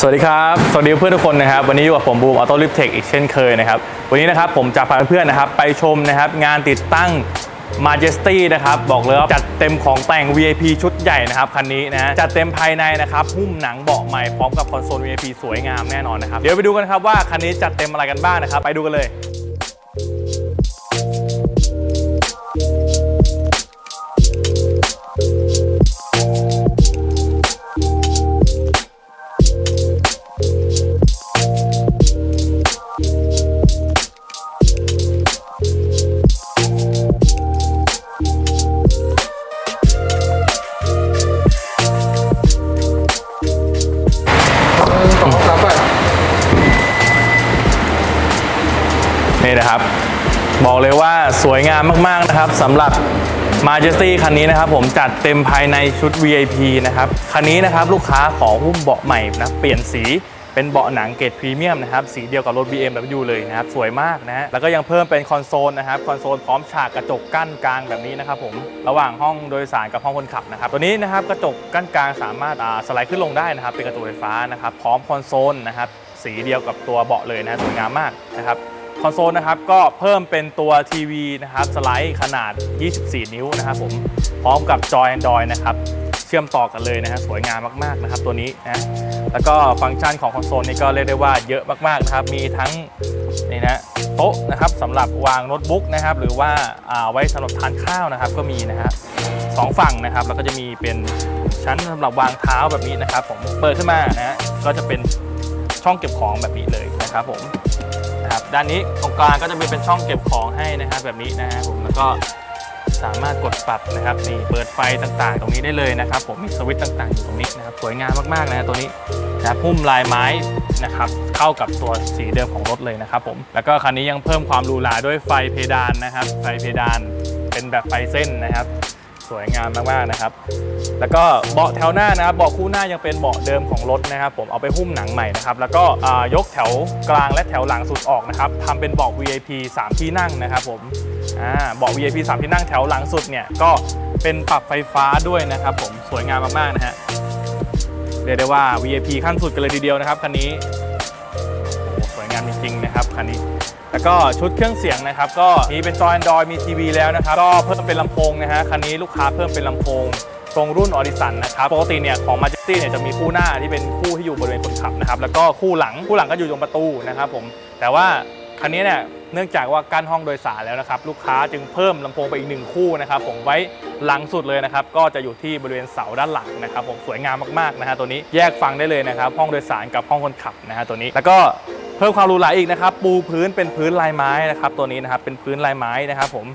สวัสดีครับ สวัสดีเพื่อนทุกคนนะครับ วันนี้อยู่กับผมบูมออโต้ลิฟเทคอีกเช่นเคยนะครับ วันนี้นะครับผมจะพาเพื่อนนะครับไปชมนะครับงานติดตั้ง Majesty นะครับ บอกเลยว่าจัดเต็มของแต่ง VIP ชุดใหญ่นะครับ คันนี้นะ จัดเต็มภายในนะครับ หุ้มหนังเบาะใหม่พร้อมกับคอนโซล VIP สวยงามแน่นอนนะครับ เดี๋ยวไปดูกันครับว่าคันนี้จัดเต็มอะไรกันบ้างนะครับ ไปดูกันเลย นี่นะครับ บอกเลยว่าสวยงามมากๆนะครับสำหรับ Majesty คันนี้นะครับ ผมจัดเต็มภายในชุด VIP นะครับคันนี้นะครับลูกค้าขอหุ้มเบาะใหม่นะเปลี่ยนสีเป็นเบาะหนังเกรดพรีเมียมนะครับสีเดียวกับรถ BMW เลยนะครับสวยมากนะฮะแล้วก็ยังเพิ่มเป็นคอนโซลนะครับคอนโซลพร้อมฉากกระจกกั้นกลางแบบนี้นะครับผมระหว่างห้องโดยสารกับห้องคนขับนะครับตัวนี้นะครับกระจกกั้นกลางสามารถอ่าสไลด์ขึ้นลงได้นะครับเป็นกระจกไฟฟ้านะครับพร้อมคอนโซลนะครับสีเดียวกับตัวเบาะเลยนะฮะสวยงามมากนะครับ คอนโซลนะครับก็เพิ่มเป็นตัวทีวีนะครับสไลด์ขนาด 24 นิ้วนะครับผมพร้อมกับจอย Android นะครับเชื่อมต่อกันเลยนะฮะสวยงามมากๆนะครับตัวนี้นะแล้วก็ฟังก์ชันของคอนโซลนี่ก็เรียกได้ว่าเยอะมากๆนะครับมีทั้งนี่นะโต๊ะนะครับสำหรับวางโน้ตบุ๊กนะครับหรือว่าอ่าไว้สำหรับทานข้าวนะครับก็มีนะฮะสองฝั่งนะครับแล้วก็จะมีเป็นชั้นสำหรับวางเท้าแบบนี้นะครับผมเปิดขึ้นมานะฮะก็จะเป็นช่องเก็บของแบบนี้เลยนะครับผม นะครับด้านนี้ตรงกลางก็จะมีเป็นช่องเก็บของให้นะครับแบบนี้นะครับผมแล้วก็สามารถกดปรับนะครับนี่เปิดไฟต่างๆ ตรงนี้ได้เลยนะครับ ผมมีสวิตช์ต่างๆอยู่ตรงนี้นะครับสวยงามมากๆนะฮะตัวนี้นะพุ่มลายไม้นะครับเข้ากับตัวสีเดิมของรถเลยนะครับผมแล้วก็คันนี้ยังเพิ่มความหรูหราด้วยไฟเพดานนะครับ ไฟเพดานเป็นแบบไฟเส้นนะครับ สวยงามมากๆนะครับ แล้วก็เบาะแถวหน้านะครับเบาะคู่หน้ายังเป็นเบาะเดิมของรถนะครับ ผมเอาไปหุ้มหนังใหม่นะครับแล้วก็ยกแถวกลางและแถวหลังสุดออกนะครับทำเป็นเบาะ VIP 3 ที่นั่งนะครับผมเบาะ VIP 3 ที่นั่งแถวหลังสุดเนี่ยก็เป็นปรับไฟฟ้าด้วยนะครับ ผมสวยงามมากๆนะฮะเรียกได้ว่า VIP ขั้นสุดกันเลยทีเดียวนะครับคันนี้ จริงๆนะครับคันนี้ แล้วก็ชุดเครื่องเสียงนะครับ ก็มีเป็นจอ Android มีทีวีแล้วนะครับ ก็เพิ่มเป็นลำโพงนะฮะคันนี้ลูกค้าเพิ่มเป็นลำโพงตรงรุ่นออริสันนะครับปกติเนี่ยของ Majesty เนี่ยจะมีคู่หน้าที่เป็นคู่ที่อยู่บริเวณคนขับนะครับแล้วก็คู่หลังคู่หลังก็อยู่ตรงประตูนะครับผมแต่ว่าคันนี้เนี่ยเนื่องจากว่ากั้นห้องโดยสารแล้วนะครับลูกค้าจึงเพิ่มลำโพงไปอีกหนึ่งคู่นะครับผมไว้หลังสุดเลยนะครับก็จะอยู่ที่บริเวณเสาด้านหลังนะครับผมสวยงามมากๆนะฮะตัวนี้แยกฟังได้เลยนะครับห้องโดยสารกับห้องคนขับนะฮะตัวนี้ แล้วก็ เพิ่มความหรูหราอีกนะครับ ปูพื้นเป็นพื้นลายไม้นะครับ ตัวนี้นะครับเป็นพื้นลายไม้นะครับ ผม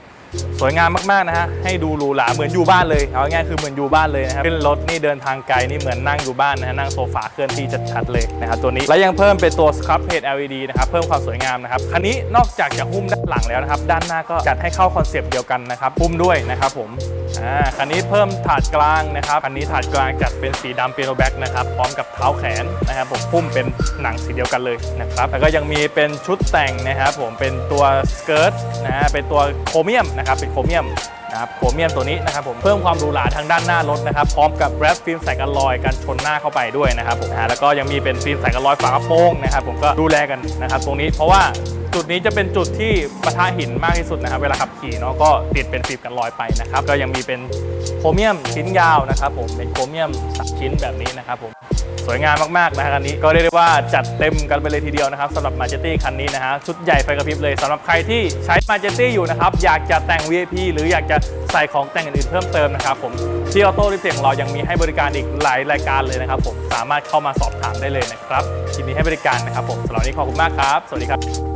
สวยงามมากๆนะฮะให้ดูหรูหราเหมือนอยู่บ้านเลยเอาง่ายๆคือเหมือนอยู่บ้านเลยนะครับขึ้นรถนี่เดินทางไกลนี่เหมือนนั่งอยู่บ้านนะฮะนั่งโซฟาเคลื่อนที่ชัดๆเลยนะครับตัวนี้และยังเพิ่มเป็นตัว Scrub Plate LED นะครับเพิ่มความสวยงามนะครับคันนี้นอกจากจะหุ้มด้านหลังแล้วนะครับ ด้านหน้าก็จัดให้เข้าคอนเซปต์เดียวกันนะครับหุ้มด้วยนะครับผม อ่าคันนี้เพิ่มถาดกลางนะครับคันนี้ถาดกลางจัดเป็นสีดำเปียโนแบ็กนะครับพร้อมกับเท้าแขนนะครับผมพุ่มเป็นหนังสีเดียวกันเลยนะครับแล้วก็ยังมีเป็นชุดแต่งนะครับผมเป็นตัวสเกิร์ตนะฮะเป็นตัวโครเมียมนะครับเป็นโครเมียม นะครับโครเมียมตัวนี้นะครับผมเพิ่มความหรูหราทางด้านหน้ารถนะครับพร้อมกับแรปฟิล์มใส่กันรอยกันชนหน้าเข้าไปด้วยนะครับผมนะฮะแล้วก็ยังมีเป็นฟิล์มใส่กันรอยฝากระโปรงนะครับผมก็ดูแลกันนะครับตรงนี้เพราะว่าจุดนี้จะเป็นจุดที่ปะทะหินมากที่สุดนะครับ เวลาขับขี่เนาะก็ติดเป็นฟิล์มกันรอยไปนะครับ ก็ยังมีเป็นโครเมียมชิ้นยาวนะครับผมเป็นโครเมียมสามชิ้นแบบนี้นะครับผม สวยงามมากๆนะฮะคันนี้ก็เรียกได้ว่าจัดเต็มกันไปเลยทีเดียวนะครับสำหรับมาเจตี้คันนี้นะฮะชุดใหญ่ไฟกระพริบเลยสำหรับใครที่ใช้มาเจตี้อยู่นะครับอยากจะแต่ง VIP หรืออยากจะใส่ของแต่งอื่นๆเพิ่มเติมนะครับผมที่ออโต้รีเทคของเรายังมีให้บริการอีกหลายรายการเลยนะครับผมสามารถเข้ามาสอบถามได้เลยนะครับยินดีให้บริการนะครับผมสำหรับวันนี้ขอบคุณมากครับ สวัสดีครับ